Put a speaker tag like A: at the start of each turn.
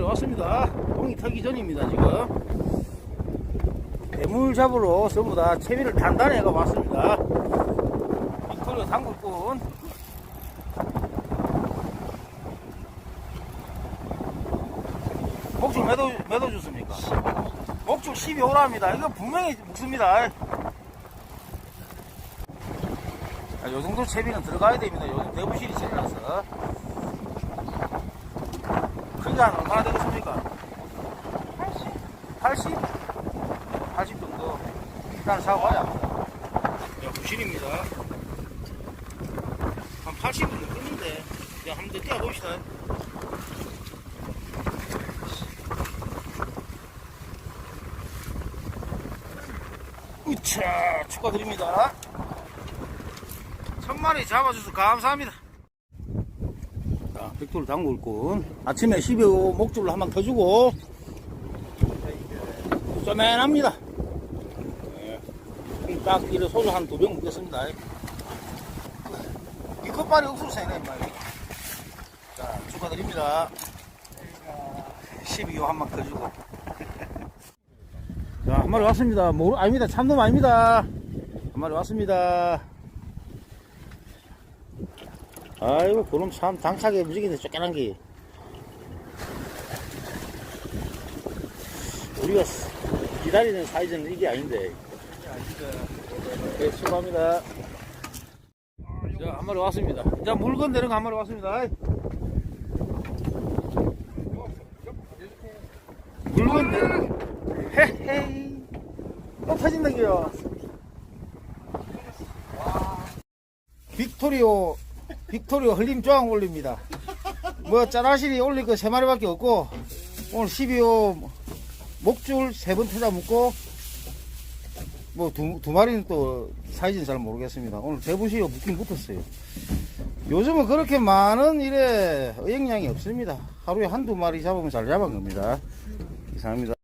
A: 마리 왔습니다. 동이 타기 전입니다, 지금. 대물 잡으러 전부 다 채비를 단단히 해가 왔습니다. 빅토리아 당굴꾼. 목줄 몇호 줬습니까? 목줄 12호랍니다. 이거 분명히 묵습니다. 아, 요 정도 채비는 들어가야 됩니다. 요즘 대부실이 지나서. 한 얼마나 되겠습니까? 80? 80? 80 정도. 일단 사고 합니다. 야, 부실입니다. 한 80은 끊는데. 야, 한번 더 뛰어봅시다. 우차, 축하드립니다. 천 마리 잡아줘서 감사합니다. 자, 백돌 당굴꾼. 아침에 12호 목줄을 한방 터주고, 쪼맨합니다. 네. 딱 이래 소주 한 두 병 먹겠습니다. 이 끝발이 옥수수네, 말이. 자, 축하드립니다. 12호 한방 터주고. 자, 한 마리 왔습니다. 뭐, 아닙니다. 참돔 아닙니다. 한 마리 왔습니다. 아이고, 그럼 참, 당차게 무지개인데 쫓겨난 게. 우리가 기다리는 사이즈는 이게 아닌데. 네, 수고합니다. 자, 한 마리 왔습니다. 자, 물건 내는 거 한 마리 왔습니다. 물건 내는 거. 헤헤이. 또 터진다고요. 빅토리오, 빅토리오 흘림 조항 올립니다. 뭐, 짜라실이 올릴 거 세 마리밖에 없고, 오늘 12호 목줄 세번 터자 묶고, 뭐, 두, 두 마리는 또 사이즈는 잘 모르겠습니다. 오늘 대부시로 묶긴 붙었어요. 요즘은 그렇게 많은 일에 의행량이 없습니다. 하루에 한두 마리 잡으면 잘 잡은 겁니다. 이상합니다.